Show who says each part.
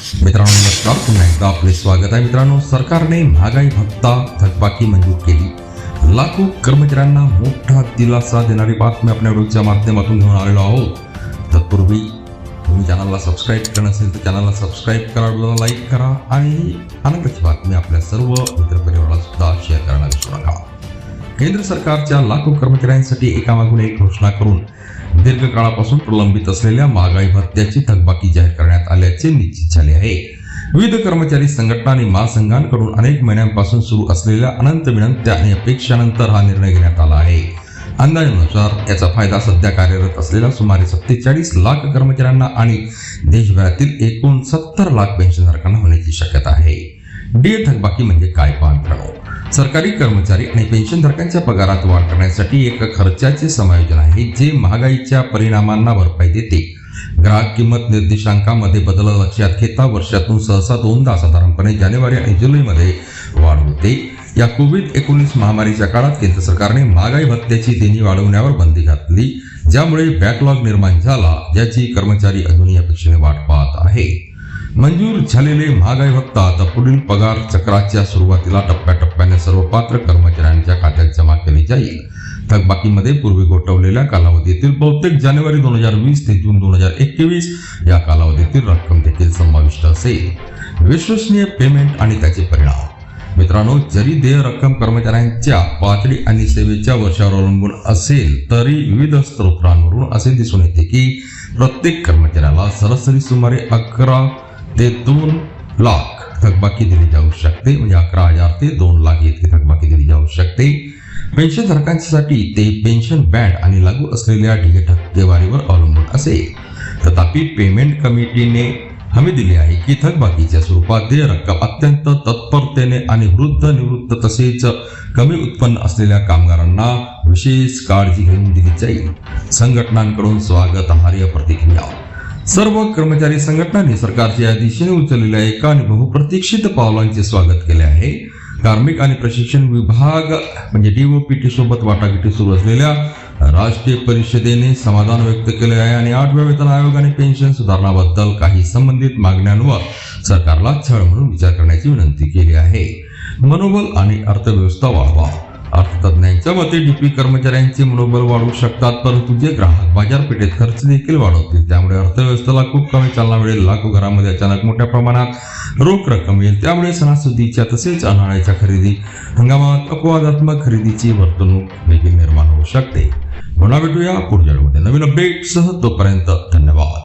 Speaker 1: मित्रांनो नमस्कार. पुन्हा एकदा आपले स्वागत आहे मित्रांनो. सरकारने महागाई भत्ता थकबाकी मंजूर केली. लाखो कर्मचाऱ्यांना मोठा दिलासा देणारी बातमी आपल्या व्हिडिओच्या माध्यमातून घेऊन आलेलो आहोत. तत्पूर्वी तुम्ही चॅनलला सबस्क्राईब करणं असेल तर चॅनलला सबस्क्राईब करा व्हिडिओला लाईक करा आणि आनंदाची बातमी आपल्या सर्व मित्रपरिवाराला सुद्धा शेअर करायला विसरू नका. केंद्र सरकारच्या लाखो कर्मचाऱ्यांसाठी एकामागून एक घोषणा करून दीर्घकाळापासून प्रलंबित असलेल्या महागाई भत्त्याची थकबाकी जाहीर करण्यात आल्याचे निश्चित झाले आहे. विविध कर्मचारी संघटना आणि महासंघांकडून अनेक महिन्यांपासून सुरू असलेल्या अनंत विनंत्या आणि अपेक्षानंतर हा निर्णय घेण्यात आला आहे. अंदाजानुसार याचा फायदा सध्या कार्यरत असलेल्या सुमारे सत्तेचाळीस लाख कर्मचाऱ्यांना आणि देशभरातील एकूण सत्तर लाख पेन्शनधारकांना होण्याची शक्यता आहे. डी थकबाकी म्हणजे काय पात्र सरकारी कर्मचारी आणि पेन्शनधारकांच्या पगारात वाढ करण्यासाठी एक खर्चाचे समायोजन आहे जे महागाईच्या परिणामांना भरपाई देते. ग्राहक किंमत निर्देशांकामध्ये बदल लक्षात घेता वर्षातून सहसा दोनदा साधारणपणे जानेवारी आणि जुलैमध्ये वाढ होते. या कोविड एकोणीस महामारीच्या काळात केंद्र सरकारने महागाई भत्त्याची देणी वाढवण्यावर बंदी घातली ज्यामुळे बॅकलॉग निर्माण झाला ज्याची कर्मचारी अजूनही अपेक्षेने वाट पाहत आहे. मंजूर झालेले महागाई भत्ता आता पुढील पगार चक्राच्या सुरुवातीला टप्प्याटप्प्याने सर्व पात्र कर्मचाऱ्यांच्या खात्यात जमा केली जाईल. थकबाकीमध्ये पूर्वी गोठवलेल्या कालावधीतील बहुतेक जानेवारी दोन हजार वीस ते जून दोन हजार एकवीस या कालावधीतील रक्कम देखील समाविष्ट असेल. विश्वसनीय पेमेंट आणि त्याचे परिणाम. मित्रांनो जरी देय रक्कम कर्मचाऱ्यांच्या पातळी आणि सेवेच्या वर्षावर अवलंबून असेल तरी विविध स्त्रोतांवरून असे दिसून येते की प्रत्येक कर्मचाऱ्याला सरासरी सुमारे अकरा ते दोन लाख थकबाकी दिली जाऊ शकते. म्हणजे अकरा हजार ते दोन लाख इतकी थकबाकी दिली जाऊ शकते. पेन्शनधारकांसाठी ते पेन्शन बँड आणि लागू असलेल्या ढिगे टक्केवारीवर अवलंबून असेल. तथापि पेमेंट कमिटीने हमी दिली आहे की थकबाकीच्या स्वरूपात देय रक्कम अत्यंत तत्परतेने आणि वृद्ध निवृत्त तसेच कमी उत्पन्न असलेल्या कामगारांना विशेष काळजी घेऊन दिली जाईल. संघटनांकडून स्वागतार्ह प्रतिक्रिया. सर्व कर्मचारी संघटनांनी सरकारच्या या दिशेने उचललेल्या एका आणि बहुप्रतीक्षित पावलांचे स्वागत केले आहे. कार्मिक आणि प्रशिक्षण विभाग म्हणजे डीओपीटी सोबत वाटाघाटी सुरू असलेल्या राष्ट्रीय परिषदेने समाधान व्यक्त केले आहे आणि आठव्या वेतन आयोग आणि पेन्शन सुधारणाबद्दल काही संबंधित मागण्यांवर सरकारला छळ म्हणून विचार करण्याची विनंती केली आहे. मनोबल आणि अर्थव्यवस्था वाढवा. अर्थतज्ञांच्या मते डीपी कर्मचाऱ्यांचे मनोबल वाढवू शकतात परंतु जे ग्राहक बाजारपेठेत खर्च देखील वाढवतील त्यामुळे अर्थव्यवस्थेला खूप कमी चालना मिळेल लाखो घरामध्ये अचानक मोठ्या प्रमाणात रोख रक्कम येईल. त्यामुळे सणासुदीच्या तसेच अनाळ्याच्या खरेदी हंगामात अपवादात्मक खरेदीची वर्तणूक देखील निर्माण होऊ शकते. पुन्हा भेटूया पुढच्या नवीन अपडेटसह तोपर्यंत धन्यवाद.